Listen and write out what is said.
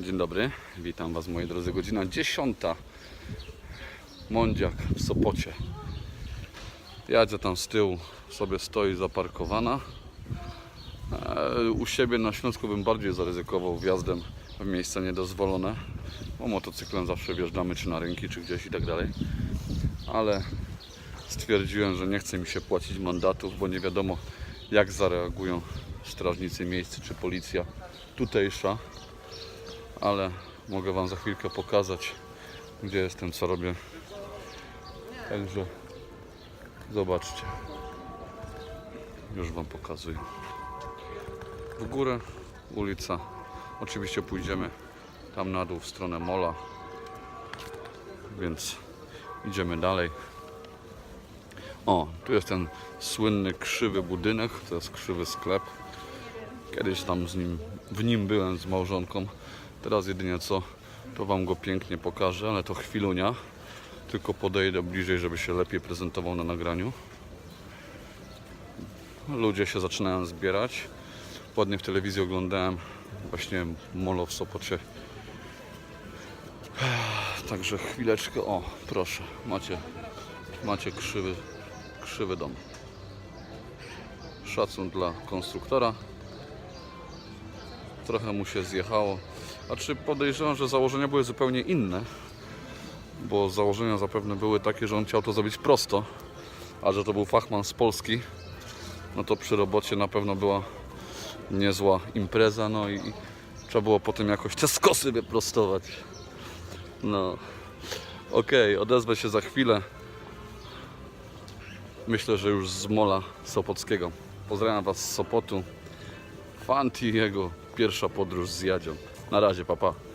Dzień dobry, witam Was moi drodzy. Godzina 10. Mądziak w Sopocie. Jadzę tam z tyłu, sobie stoi zaparkowana. E, U siebie na Śląsku bym bardziej zaryzykował wjazdem w miejsca niedozwolone, bo motocyklem zawsze wjeżdżamy czy na rynki, czy gdzieś i tak dalej. Ale stwierdziłem, że nie chce mi się płacić mandatów, bo nie wiadomo jak zareagują strażnicy miejscy czy policja tutejsza ale mogę Wam za chwilkę pokazać, gdzie jestem, co robię. Także zobaczcie. Już Wam pokazuję. W górę ulica. Oczywiście pójdziemy tam na dół w stronę mola, więc idziemy dalej. O, tu jest ten słynny krzywy budynek, to jest krzywy sklep. Kiedyś tam z nim, w nim byłem z małżonką. Teraz jedynie co, to Wam go pięknie pokażę, ale to chwilunia. Tylko podejdę bliżej, żeby się lepiej prezentował na nagraniu. Ludzie się zaczynają zbierać. Ładnie w telewizji oglądałem właśnie Molo w Sopocie. Także chwileczkę, o proszę, macie, macie krzywy, krzywy dom. Szacun dla konstruktora trochę mu się zjechało. A czy podejrzewam, że założenia były zupełnie inne? Bo założenia zapewne były takie, że on chciał to zrobić prosto, a że to był fachman z Polski, no to przy robocie na pewno była niezła impreza, no i trzeba było potem jakoś te skosy wyprostować. No, okej, odezwę się za chwilę. Myślę, że już z Mola Sopockiego. Pozdrawiam Was z Sopotu. Fanti jego pierwsza podróż z Jadzią. Na razie, papa. Pa.